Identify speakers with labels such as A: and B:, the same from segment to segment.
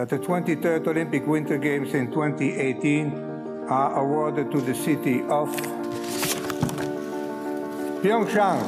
A: that the 23rd Olympic Winter Games in 2018 are awarded to the city of Pyeongchang.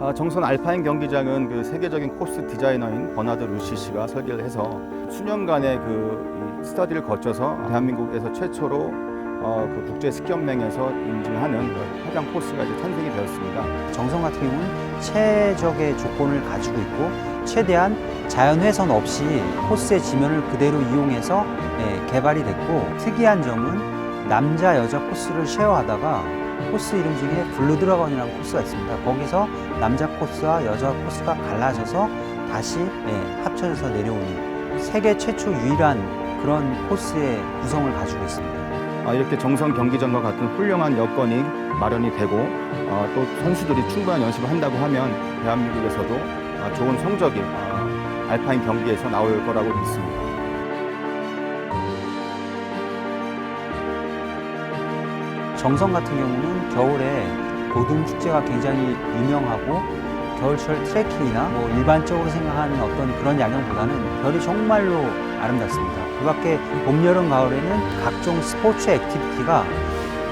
B: 아, 정선 알파인 경기장은 그 세계적인 코스 디자이너인 버나드 루시 씨가 설계를 해서 수년간의 그 스터디를 거쳐서 대한민국에서 최초로 어, 그 국제 스키연맹에서 인증하는 그 화장 코스가 이제 탄생이 되었습니다.
C: 정성 같은 경우는 최적의 조건을 가지고 있고 최대한 자연 훼손 없이 코스의 지면을 그대로 이용해서 예, 개발이 됐고 특이한 점은 남자 여자 코스를 쉐어하다가 코스 이름 중에 블루 드라건이라는 코스가 있습니다. 거기서 남자 코스와 여자 코스가 갈라져서 다시 예, 합쳐져서 내려오는 세계 최초 유일한 그런 코스의 구성을 가지고 있습니다.
B: 아, 이렇게 정성 경기장과 같은 훌륭한 여건이 마련이 되고 어, 또 선수들이 충분한 연습을 한다고 하면 대한민국에서도 아, 좋은 성적이 아, 알파인 경기에서 나올 거라고 믿습니다.
C: 정성 같은 경우는 겨울에 도둠 축제가 굉장히 유명하고 겨울철 트레킹이나 뭐 일반적으로 생각하는 어떤 그런 야경보다는 별이 정말로 아름답습니다. 그 밖에 봄, 여름, 가을에는 각종 스포츠 액티비티가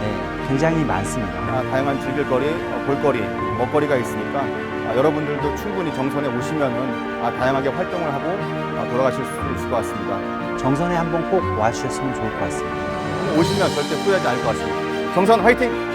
C: 예, 굉장히 많습니다.
B: 아, 다양한 즐길거리, 어, 볼거리, 먹거리가 있으니까 아, 여러분들도 충분히 정선에 오시면은 아, 다양하게 활동을 하고 아, 돌아가실 수 있을 것 같습니다.
C: 정선에 한번 꼭 와주셨으면 좋을 것 같습니다.
B: 오시면 절대 후회하지 않을 것 같습니다. 정선 화이팅!